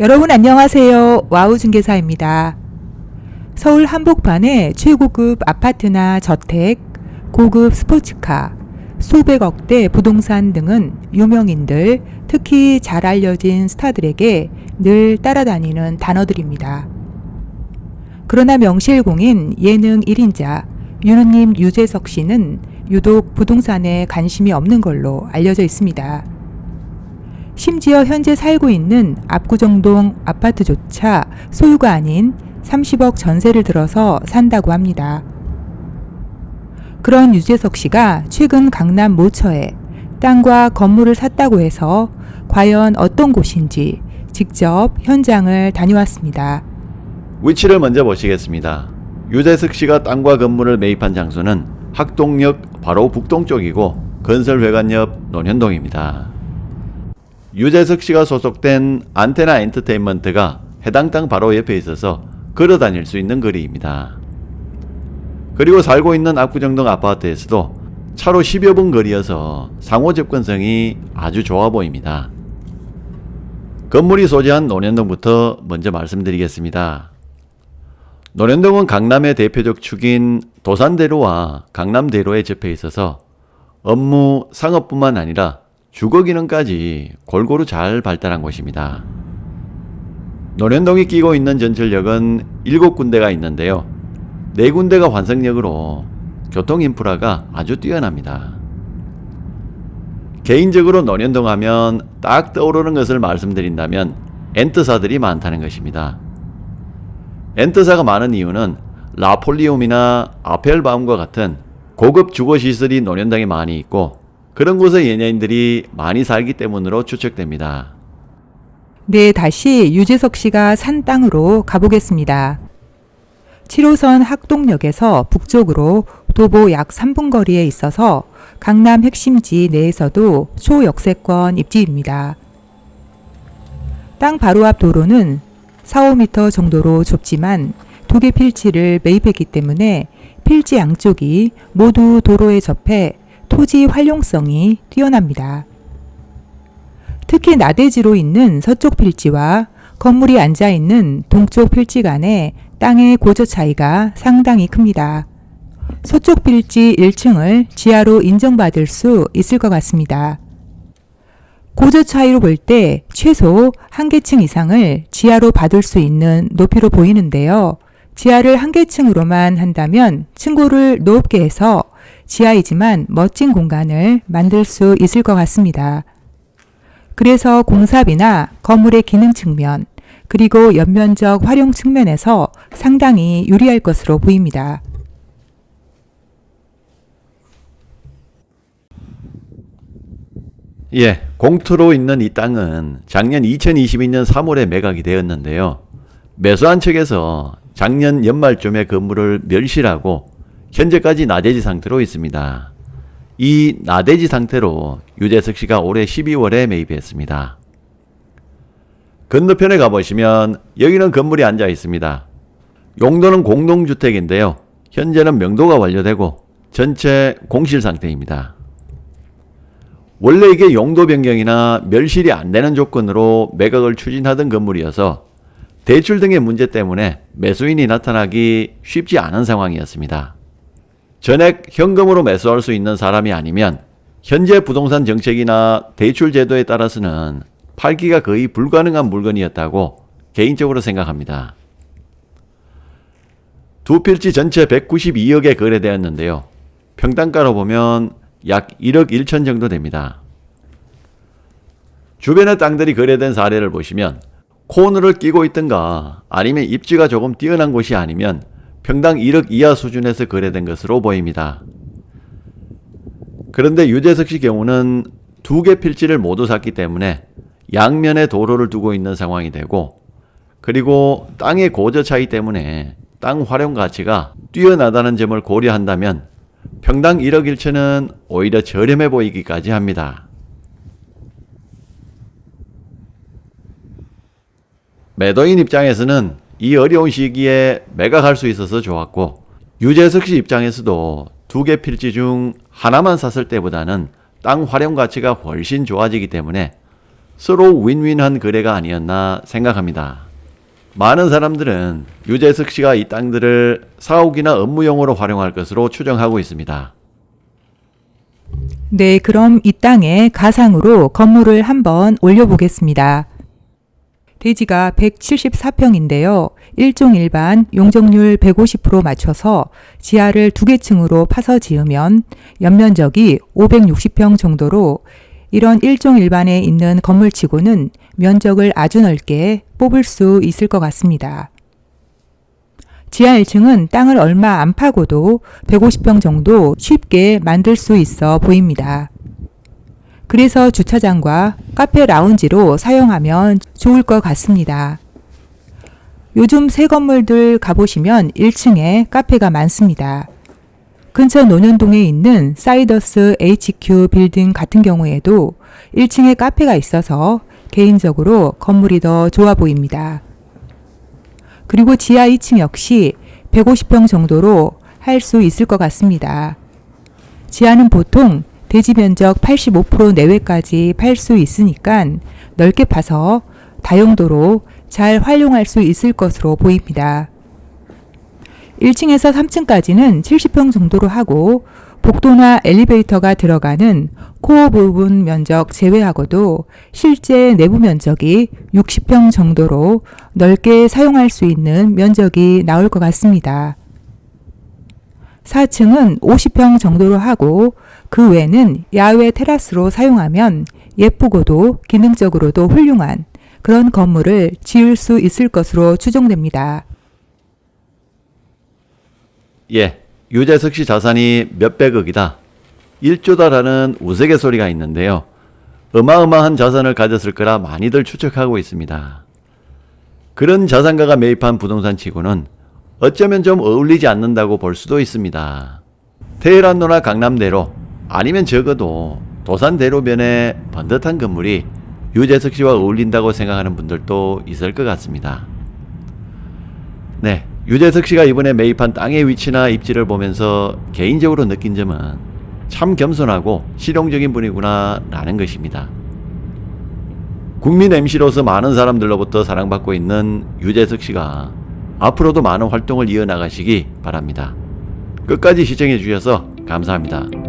여러분 안녕하세요. 와우 중개사입니다. 서울 한복판에 최고급 아파트나 저택, 고급 스포츠카, 수백억대 부동산 등은 유명인들, 특히 잘 알려진 스타들에게 늘 따라다니는 단어들입니다. 그러나 명실공인 예능 1인자 유느님 유재석 씨는 유독 부동산에 관심이 없는 걸로 알려져 있습니다. 심지어 현재 살고 있는 압구정동 아파트조차 소유가 아닌 30억 전세를 들어서 산다고 합니다. 그런 유재석 씨가 최근 강남 모처에 땅과 건물을 샀다고 해서 과연 어떤 곳인지 직접 현장을 다녀왔습니다. 위치를 먼저 보시겠습니다. 유재석 씨가 땅과 건물을 매입한 장소는 학동역 바로 북동쪽이고 건설회관 옆 논현동입니다. 유재석 씨가 소속된 안테나 엔터테인먼트가 해당 땅 바로 옆에 있어서 걸어 다닐 수 있는 거리입니다. 그리고 살고 있는 압구정동 아파트에서도 차로 10여 분 거리여서 상호 접근성이 아주 좋아 보입니다. 건물이 소재한 논현동부터 먼저 말씀드리겠습니다. 논현동은 강남의 대표적 축인 도산대로와 강남대로에 접해 있어서 업무, 상업뿐만 아니라 주거 기능까지 골고루 잘 발달한 곳입니다. 논현동이 끼고 있는 전철역은 7군데가 있는데요. 4군데가 환승역으로 교통 인프라가 아주 뛰어납니다. 개인적으로 논현동 하면 딱 떠오르는 것을 말씀드린다면 엔트사들이 많다는 것입니다. 엔트사가 많은 이유는 라폴리움이나 아펠바움과 같은 고급 주거 시설이 논현동에 많이 있고 그런 곳에 연예인들이 많이 살기 때문으로 추측됩니다. 네, 다시 유재석 씨가 산 땅으로 가보겠습니다. 7호선 학동역에서 북쪽으로 도보 약 3분 거리에 있어서 강남 핵심지 내에서도 초역세권 입지입니다. 땅 바로 앞 도로는 4, 5m 정도로 좁지만 두 개 필지를 매입했기 때문에 필지 양쪽이 모두 도로에 접해 토지 활용성이 뛰어납니다. 특히 나대지로 있는 서쪽 필지와 건물이 앉아 있는 동쪽 필지 간의 땅의 고저 차이가 상당히 큽니다. 서쪽 필지 1층을 지하로 인정받을 수 있을 것 같습니다. 고저 차이로 볼 때 최소 한 개층 이상을 지하로 받을 수 있는 높이로 보이는데요. 지하를 한 개층으로만 한다면 층고를 높게 해서 지하이지만 멋진 공간을 만들 수 있을 것 같습니다. 그래서 공사비나 건물의 기능 측면, 그리고 연면적 활용 측면에서 상당히 유리할 것으로 보입니다. 예, 공투로 있는 이 땅은 작년 2022년 3월에 매각이 되었는데요. 매수한 측에서 작년 연말쯤에 건물을 멸실하고 현재까지 나대지 상태로 있습니다. 이 나대지 상태로 유재석 씨가 올해 12월에 매입했습니다. 건너편에 가보시면 여기는 건물이 앉아 있습니다. 용도는 공동주택인데요. 현재는 명도가 완료되고 전체 공실 상태입니다. 원래 이게 용도 변경이나 멸실이 안 되는 조건으로 매각을 추진하던 건물이어서 대출 등의 문제 때문에 매수인이 나타나기 쉽지 않은 상황이었습니다. 전액 현금으로 매수할 수 있는 사람이 아니면 현재 부동산 정책이나 대출 제도에 따라서는 팔기가 거의 불가능한 물건이었다고 개인적으로 생각합니다. 두 필지 전체 192억에 거래되었는데요. 평당가로 보면 약 1억 1천 정도 됩니다. 주변의 땅들이 거래된 사례를 보시면 코너를 끼고 있든가 아니면 입지가 조금 뛰어난 곳이 아니면 평당 1억 이하 수준에서 거래된 것으로 보입니다. 그런데 유재석 씨 경우는 두 개 필지를 모두 샀기 때문에 양면에 도로를 두고 있는 상황이 되고 그리고 땅의 고저 차이 때문에 땅 활용 가치가 뛰어나다는 점을 고려한다면 평당 1억 1천은 오히려 저렴해 보이기까지 합니다. 매도인 입장에서는 이 어려운 시기에 매각할 수 있어서 좋았고 유재석 씨 입장에서도 두 개 필지 중 하나만 샀을 때보다는 땅 활용 가치가 훨씬 좋아지기 때문에 서로 윈윈한 거래가 아니었나 생각합니다. 많은 사람들은 유재석 씨가 이 땅들을 사옥이나 업무용으로 활용할 것으로 추정하고 있습니다. 네, 그럼 이 땅에 가상으로 건물을 한번 올려보겠습니다. 대지가 174평인데요. 1종 일반 용적률 150% 맞춰서 지하를 두 개 층으로 파서 지으면 연면적이 560평 정도로 이런 1종 일반에 있는 건물치고는 면적을 아주 넓게 뽑을 수 있을 것 같습니다. 지하 1층은 땅을 얼마 안 파고도 150평 정도 쉽게 만들 수 있어 보입니다. 그래서 주차장과 카페 라운지로 사용하면 좋을 것 같습니다. 요즘 새 건물들 가보시면 1층에 카페가 많습니다. 근처 논현동에 있는 사이더스 HQ 빌딩 같은 경우에도 1층에 카페가 있어서 개인적으로 건물이 더 좋아 보입니다. 그리고 지하 2층 역시 150평 정도로 할 수 있을 것 같습니다. 지하는 보통 대지 면적 85% 내외까지 팔 수 있으니까 넓게 파서 다용도로 잘 활용할 수 있을 것으로 보입니다. 1층에서 3층까지는 70평 정도로 하고 복도나 엘리베이터가 들어가는 코어 부분 면적 제외하고도 실제 내부 면적이 60평 정도로 넓게 사용할 수 있는 면적이 나올 것 같습니다. 4층은 50평 정도로 하고 그 외는 야외 테라스로 사용하면 예쁘고도 기능적으로도 훌륭한 그런 건물을 지을 수 있을 것으로 추정됩니다. 예, 유재석 씨 자산이 몇백억이다. 1조다라는 우스갯소리가 있는데요. 어마어마한 자산을 가졌을 거라 많이들 추측하고 있습니다. 그런 자산가가 매입한 부동산 치고는 어쩌면 좀 어울리지 않는다고 볼 수도 있습니다. 테헤란로나 강남대로 아니면 적어도 도산대로변의 번듯한 건물이 유재석 씨와 어울린다고 생각하는 분들도 있을 것 같습니다. 네, 유재석 씨가 이번에 매입한 땅의 위치나 입지를 보면서 개인적으로 느낀 점은 참 겸손하고 실용적인 분이구나 라는 것입니다. 국민 MC로서 많은 사람들로부터 사랑받고 있는 유재석 씨가 앞으로도 많은 활동을 이어나가시기 바랍니다. 끝까지 시청해 주셔서 감사합니다.